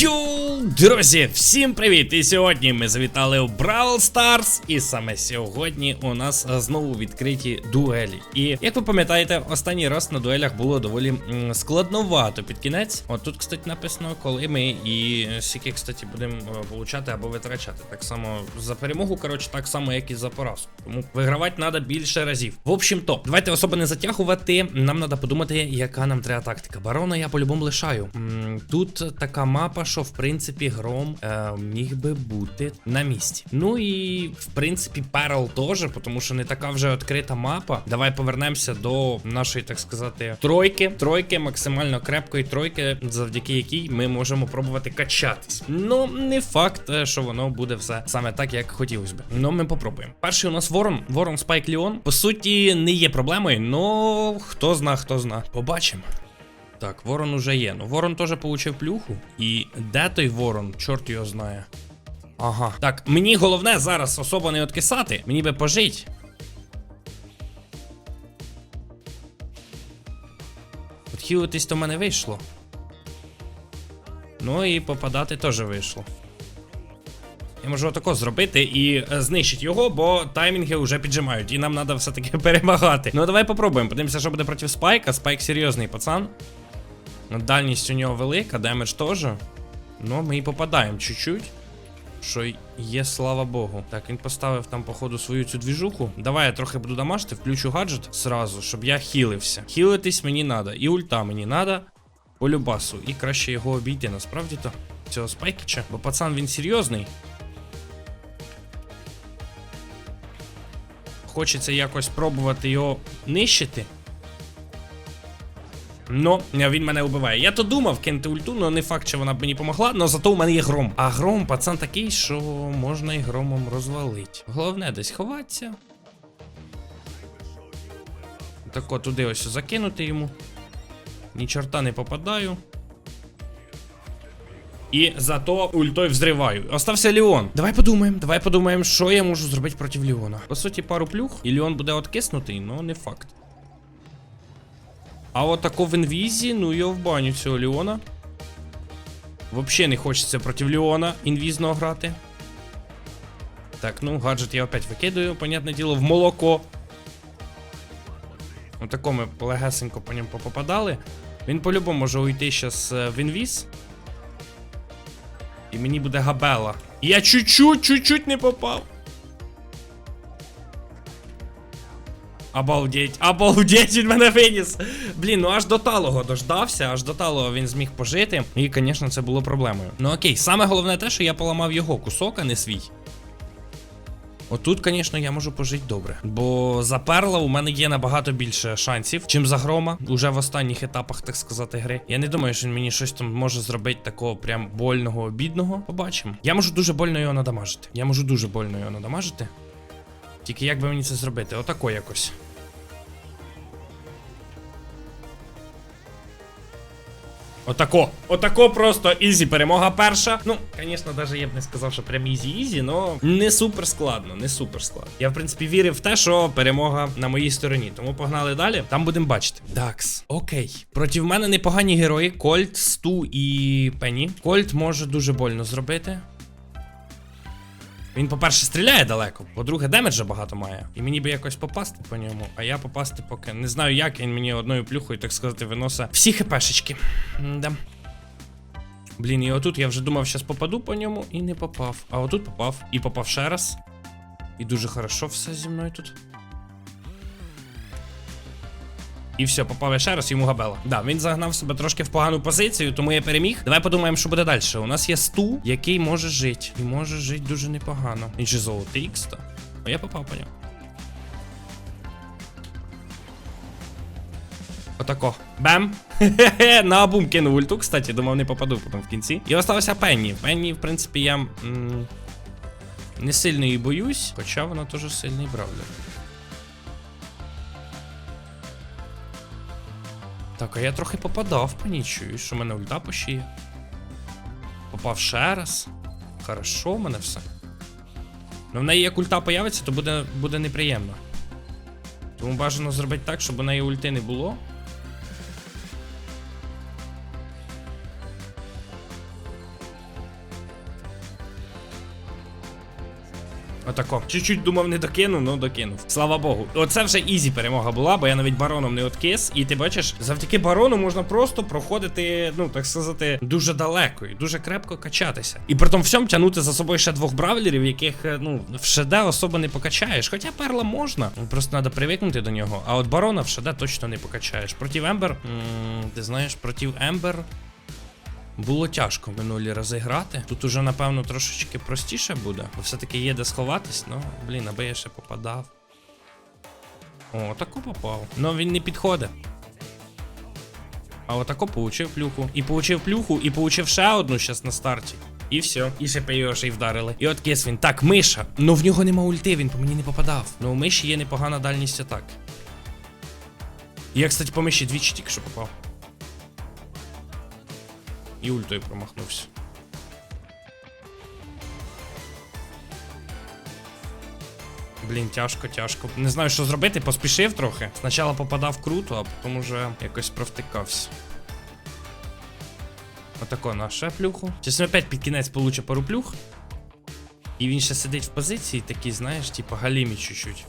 Yo! Друзі, всім привіт! І сьогодні ми завітали у Brawl Stars. І саме сьогодні у нас знову відкриті дуелі. І як ви пам'ятаєте, останній раз на дуелях було доволі складновато під кінець. От тут, кстати, написано, коли ми і скільки, кстати, будемо е, получати або витрачати. Так само за перемогу, коротше, так само, як і за поразку. Тому вигравати треба більше разів. В общем то, давайте особо не затягувати. Нам треба подумати, яка нам треба тактика. Барона я по-любому лишаю. Тут така мапа, що в принципі гром е, міг би бути на місці. Ну і в принципі Перл теж, тому що не така вже відкрита мапа. Давай повернемося до нашої, так сказати, тройки. Тройки, максимально крепкої тройки, завдяки якій ми можемо пробувати качатись. Ну, не факт, е, що воно буде все саме так, як хотілося би. Ну, ми попробуємо. Перший у нас ворон, ворон Спайк Ліон. По суті, не є проблемою, но хто зна, хто зна. Побачимо. Так, ворон уже є. Ну, ворон теж получив плюху. І де той ворон? Чорт його знає. Ага. Так, мені головне зараз особо не откисати. Мені би пожить. От хілитись то мене вийшло. Ну і попадати теж вийшло. Я можу отако зробити і е, знищити його, бо таймінги вже піджимають, і нам треба все-таки перемагати. Ну давай попробуємо. Подивимося, що буде проти Спайка. Спайк серйозний пацан. Ну, Дальність у нього велика, демедж теж. Ну, ми і попадаємо чуть-чуть. Що є, слава Богу. Так, він поставив там, походу, свою цю двіжуху. Давай я трохи буду дамажити, включу гаджет сразу, щоб я хілився. Хілитись мені треба, і ульта мені треба. По любасу. І краще його обійти, насправді то. Цього спайкіча. Бо пацан він серйозний. Хочеться якось пробувати його нищити. Ну, він мене вбиває. Я то думав кинути ульту, але не факт, що вона б мені помогла, але зато у мене є гром. А гром, пацан такий, що можна і громом розвалити. Головне десь ховатися. Так от туди ось закинути йому. Ні чорта не попадаю. І зато ультою взриваю. Остався Леон. Давай подумаємо, давай подумаємо, що я можу зробити проти Леона. По суті, пару плюх, і Леон буде откиснутий, але не факт. А от тако в інвізі, ну його в баню цього Леона. Взагалі не хочеться проти Леона інвізного грати. Так, ну, гаджет я опять викидаю, понятне діло, в молоко. Отако ми легесенько по ньому попадали. Він по-любому може уйти зараз в інвіз. І мені буде габела. Я чуть-чуть, чуть-чуть не попав. Обалдеть, обалдеть, він мене виніс. Блін, ну аж до талого дождався, аж до талого він зміг пожити. І, звісно, це було проблемою. Ну окей, саме головне те, що я поламав його кусок, а не свій. Отут, звісно, я можу пожити добре. Бо за перла у мене є набагато більше шансів, чим за грома. Уже в останніх етапах, так сказати, гри. Я не думаю, що він мені щось там може зробити такого прям больного, обідного. Побачимо. Я можу дуже больно його надамажити. Я можу дуже больно його надамажити. Тільки як би мені це зробити? Отако якось. Отако. Отако просто ізі перемога перша. Ну, звісно, навіть я б не сказав, що прям ізі-ізі, но не супер складно, не супер складно. Я, в принципі, вірив в те, що перемога на моїй стороні. Тому погнали далі. Там будемо бачити. Дакс. Окей. Проти мене непогані герої. Кольт, Сту і Пенні. Кольт може дуже больно зробити. Він, по-перше, стріляє далеко, по-друге, демеджа багато має. І мені би якось попасти по ньому, а я попасти поки не знаю як, він мені одною плюхою, так сказати, виносить всі хпшечки. Да. Блін, і отут я вже думав, щас попаду по ньому і не попав. А отут попав. І попав ще раз. І дуже хорошо все зі мною тут. І все, попав ще раз, йому габела. Да, він загнав себе трошки в погану позицію, тому я переміг. Давай подумаємо, що буде далі. У нас є сту, який може жити. І може жити дуже непогано. Він же золотий ікста. А я попав по ньому. Отако. Бем! Хе-хе-хе, на обум кинув ульту, кстати, думав, не попаду потім в кінці. І остався Пенні. Пенні, в принципі, я м не сильно її боюсь, хоча вона теж сильний бравлер. Так, а я трохи попадав по нічую, що в мене ульта пошиє. Попав ще раз. Хорошо, в мене все. Ну в неї як ульта появиться, то буде, буде неприємно. Тому бажано зробити так, щоб у неї ульти не було. Отако. Чуть-чуть думав, не докинув, ну докинув. Слава Богу. Оце вже ізі перемога була, бо я навіть бароном не откис. І ти бачиш, завдяки барону можна просто проходити, ну так сказати, дуже далеко і дуже крепко качатися. І при тому всьому тягнути за собою ще двох бравлерів, яких, е, ну, в ШД особо не покачаєш. Хоча перла можна. Просто треба привикнути до нього. А от барона в ШД точно не покачаєш. Проти Ембер, ти знаєш, проти Ембер. Було тяжко минулі рази грати. Тут уже, напевно, трошечки простіше буде. Бо все-таки є де сховатись, ну, блін, аби я ще попадав. О, тако попав. Ну він не підходить. А отако получив плюху. І получив плюху, і получив ще одну щас на старті. І все. І ще його ще й вдарили. І от кис він. Так, миша. Ну в нього нема ульти, він по мені не попадав. Ну у миші є непогана дальність атак. Я, кстати, по миші двічі тільки що попав. І ультою промахнувся. Блін, тяжко, тяжко. Не знаю, що зробити, поспішив трохи. Спочатку попадав круто, а потім уже якось провтикався. Отако на ще плюху. Зараз опять під кінець получить пару плюх. І він ще сидить в позиції, такий, знаєш, типу галімі чуть-чуть.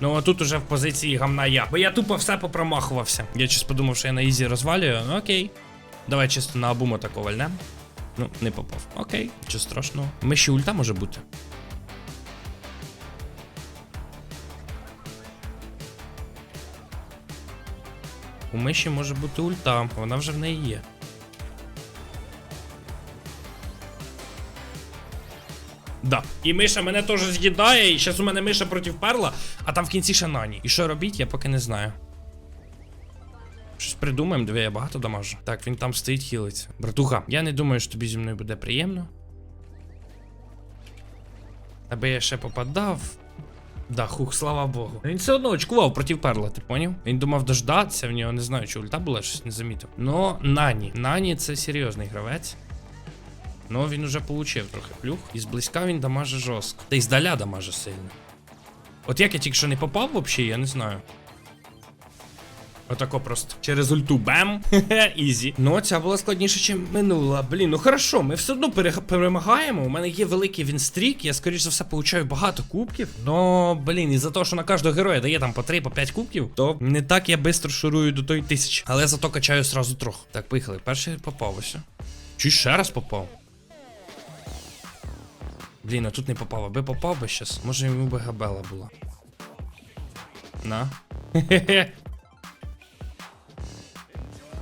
Ну а тут уже в позиції гамна я. Бо я тупо все попромахувався. Я щось подумав, що я на ізі розвалюю. Ну окей. Давай чисто на абума тако вальнем. Ну, не попав. Окей, нічого страшного. Ми ще ульта може бути. У миші може бути ульта, вона вже в неї є. Да. І миша мене теж з'їдає, і зараз у мене миша проти перла, а там в кінці ще нані. І що робіть, я поки не знаю. Щось придумаємо, диви, я багато дамажу. Так, він там стоїть, хілиться. Братуха, я не думаю, що тобі зі мною буде приємно. Аби я ще попадав. Да, хух, слава Богу. Він все одно очкував проти перла, ти поняв? Він думав дождатися, в нього не знаю, чи ульта була, щось не замітив. Но Нані. Нані це серйозний гравець. Ну, він уже получив трохи плюх. І зблизька він дамаже жорстко. Та й здаля дамаже сильно. От як я тільки що не попав взагалі, я не знаю. Отако просто. Через ульту бем. Хе-хе, ізі. Ну, ця була складніше, ніж минула. Блін, ну хорошо, ми все одно перемагаємо. У мене є великий вінстрік, я скоріш за все получаю багато кубків. Но, блін, із-за того, що на кожного героя дає там по 3 по 5 кубків, то не так я швидко шурую до тої тисячі. Але зато качаю сразу трохи. Так, поїхали. Перший попав ось. Чи ще раз попав? Блін, а тут не попав, аби попав би щас. Може йому би габела була. На. Хе-хе.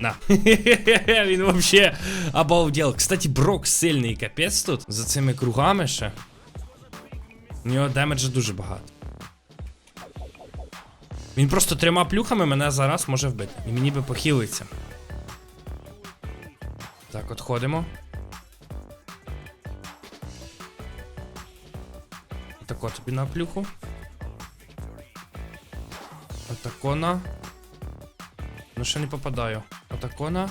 На. Він вообще обалдел. Кстати, Брок сильний капець тут. За цими кругами ще. У нього демеджа дуже багато. Він просто трьома плюхами мене зараз може вбити. І мені би похилиться. Так, от ходимо. Отако тобі на плюху. Отако на. Ну ще не попадаю. Отако на.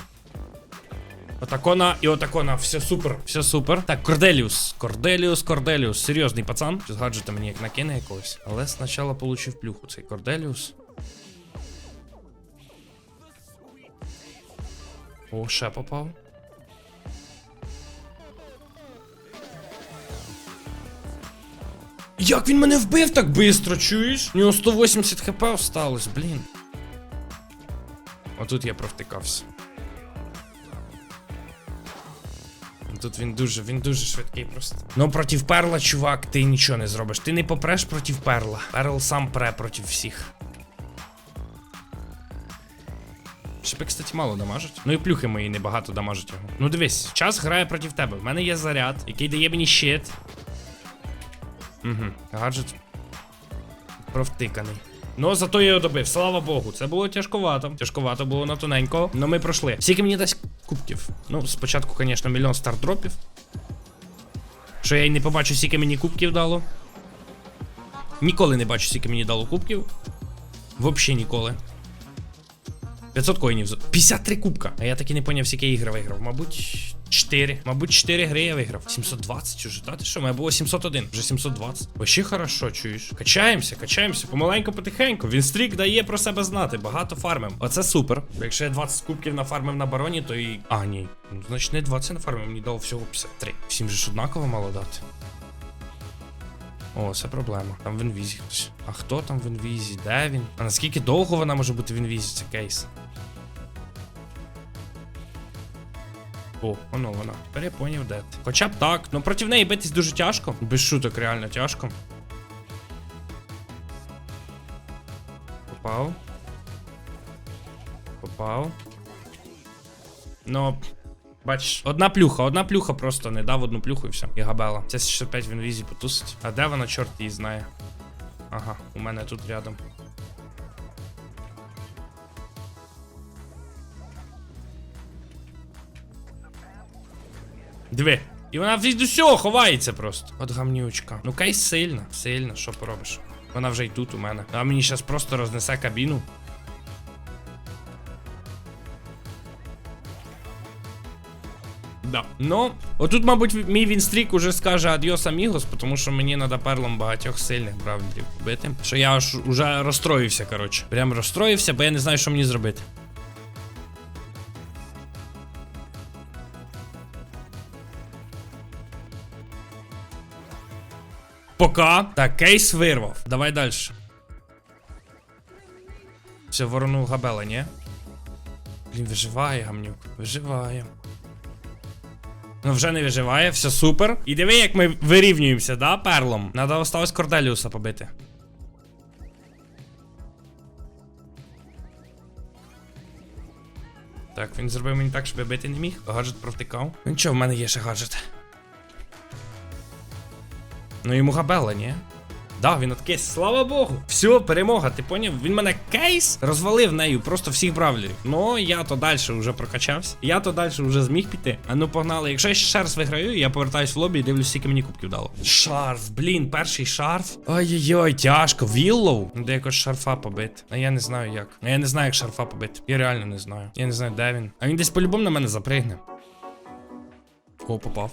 Отако на і отако на. Все супер, все супер. Так, Корделіус. Корделіус, Корделіус. Серйозний пацан. З гаджета мені як накине якогось. Але спочатку получив плюху цей Корделіус. О, ще попав. Як він мене вбив так бистро, чуєш? У нього 180 хп осталось, блін. Отут я провтикався. Тут він дуже, він дуже швидкий просто. Ну, проти перла, чувак, ти нічого не зробиш. Ти не попреш проти перла. Перл сам пре проти всіх. Шипи, кстати, мало дамажить. Ну і плюхи мої небагато дамажать його. Ну дивись, час грає проти тебе. В мене є заряд, який дає мені щит. Угу, гаджет. Провтиканий. Ну, зато я його добив, слава Богу. Це було тяжковато. Тяжковато було на тоненько. Ну ми пройшли. Скільки мені дасть кубків? Ну, спочатку, звісно, мільйон стардропів. Що я й не побачу, скільки мені кубків дало. Ніколи не бачу, скільки мені дало кубків. Взагалі ніколи. 500 коїнів. 53 кубка. А я таки не поняв, скільки ігри виграв. Мабуть, 4. Мабуть, 4 гри я виграв. 720 уже, та ти що? У мене було 701, вже 720. Вообще хорошо, чуєш. Качаємося, качаємося, помаленьку, потихеньку. Він стрік дає про себе знати. Багато фармим. Оце супер. Якщо я 20 кубків нафармив на бароні, то і. А, ні. Ну, значить, не 20 нафармив, мені дало всього 53. Всім же ж однаково мало дати. О, це проблема. Там в інвізі хтось. А хто там в інвізі? Де він? А наскільки довго вона може бути в інвізі? Це кейс. О, воно вона. Перепоняв, де ти. Хоча б так. Ну проти неї битись дуже тяжко. Без шуток реально тяжко. Попав. Попав. Ну. Бачиш, одна плюха, одна плюха просто не дав одну плюху і все. І габела. Це 65 в інвізі потусить. А де вона, чорт її знає. Ага, у мене тут рядом. Диви. І вона від усього ховається просто. От гамнючка. Ну кейс сильна, сильна, що поробиш. Вона вже й тут у мене. А мені зараз просто рознесе кабіну. Да. Ну, отут, мабуть, мій вінстрік уже скаже адіос амігос, тому що мені треба перлом багатьох сильних бравлів побити. Що я аж уже розстроївся, коротше. Прям розстроївся, бо я не знаю, що мені зробити. Пока. Так, кейс вирвав. Давай далі. Все, ворону габела, ні? Блін, виживає гамнюк. Виживає. Ну, вже не виживає, все супер. І диви, як ми вирівнюємося, да, перлом. Надо осталось Корделіуса побити. Так, він зробив мені так, щоб я бити не міг. Гаджет провтикав. Ну нічого, в мене є ще гаджет. Ну йому габела, ні? Да, він откис, слава Богу. Все, перемога, ти поняв? Він мене кейс розвалив нею, просто всіх бравлерів. Ну, я то далі вже прокачався. Я то далі вже зміг піти. А ну погнали. Якщо я ще раз виграю, я повертаюсь в лобі і дивлюсь, скільки мені кубків дало. Шарф, блін, перший шарф. Ой-ой-ой, тяжко. Віллоу. Де якось шарфа побити. А я не знаю як. А я не знаю, як шарфа побити. Я реально не знаю. Я не знаю, де він. А він десь по-любому на мене запригне. О, попав.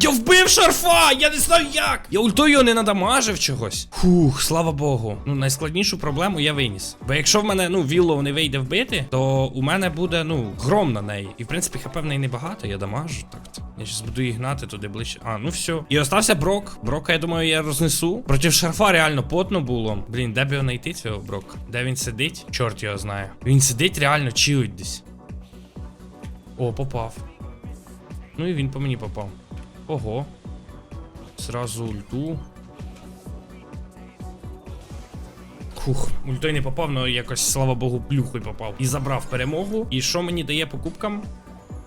Я вбив шарфа! Я не знаю як! Я ультою його не надамажив чогось. Фух, слава Богу. Ну, найскладнішу проблему я виніс. Бо якщо в мене, ну, Віллоу не вийде вбити, то у мене буде, ну, гром на неї. І в принципі, хп в неї небагато, я дамажу. Так. Я зараз буду її гнати туди ближче. А, ну все. І остався Брок. Брока, я думаю, я рознесу. Проти шарфа реально потно було. Блін, де б його знайти цього Брока? Де він сидить? Чорт його знає. Він сидить реально чилить десь. О, попав. Ну і він по мені попав. Ого. Сразу ульту. Фух, ультой не попав, але якось, слава Богу, плюхою попав. І забрав перемогу. І що мені дає по кубкам?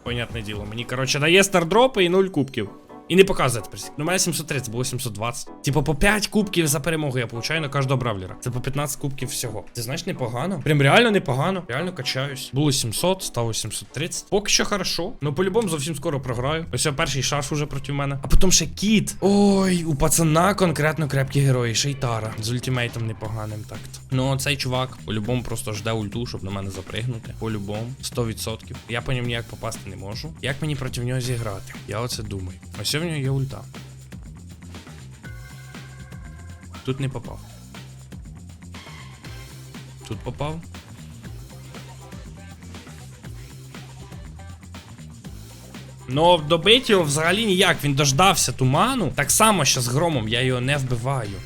Понятне діло. Мені, коротше, дає стардропи і 0 кубків. І не показує тепер. Ну, у мене 730, було 720. Типу, по 5 кубків за перемогу я получаю на кожного бравлера. Це по 15 кубків всього. Ти знаєш, непогано. Прям реально непогано. Реально качаюсь. Було 700, стало 730. Поки що хорошо. Ну, по-любому зовсім скоро програю. Ось перший шарф уже проти мене. А потім ще кіт. Ой, у пацана конкретно крепкі герої. Шейтара. З ультимейтом непоганим так-то. Ну, цей чувак по-любому просто жде ульту, щоб на мене запригнути. По-любому. 100%. Я по ньому ніяк попасти не можу. Як мені проти нього зіграти? Я оце думаю. Ось в нього є ульта. Тут не попав. Тут попав. Ну, добити його взагалі ніяк. Він дождався туману. Так само, що з громом я його не вбиваю.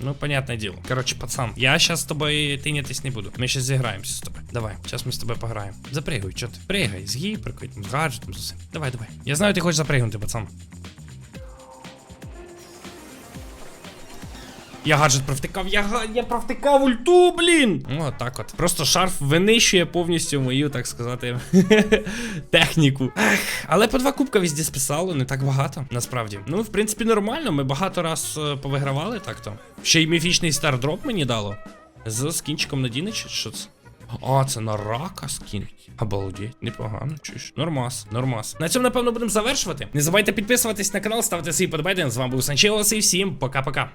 Ну, понятное дело. Короче, пацан, я сейчас с тобой тынятись не буду. Мы сейчас заиграемся с тобой. Давай, сейчас мы с тобой пограем. Запрыгай, что ты? Прыгай, с гиперкой, с гаджетом, з усім. Давай, давай. Я знаю, ты хочешь запрыгнуть, пацан. Я гаджет провтикав, я, я провтикав ульту, блін! Ну, от так от. Просто шарф винищує повністю мою, так сказати, техніку. Ех, але по два кубка везде списало, не так багато, насправді. Ну, в принципі, нормально. Ми багато раз е, повигравали так-то. Ще й міфічний стардроп мені дало. З скінчиком на Дінич, що це? А, це на рака скін. Обалдеть, непогано, чуєш. Нормас, нормас. На цьому, напевно, будемо завершувати. Не забувайте підписуватись на канал, ставити свої подобайки. З вами був Санчелос і всім пока-пока.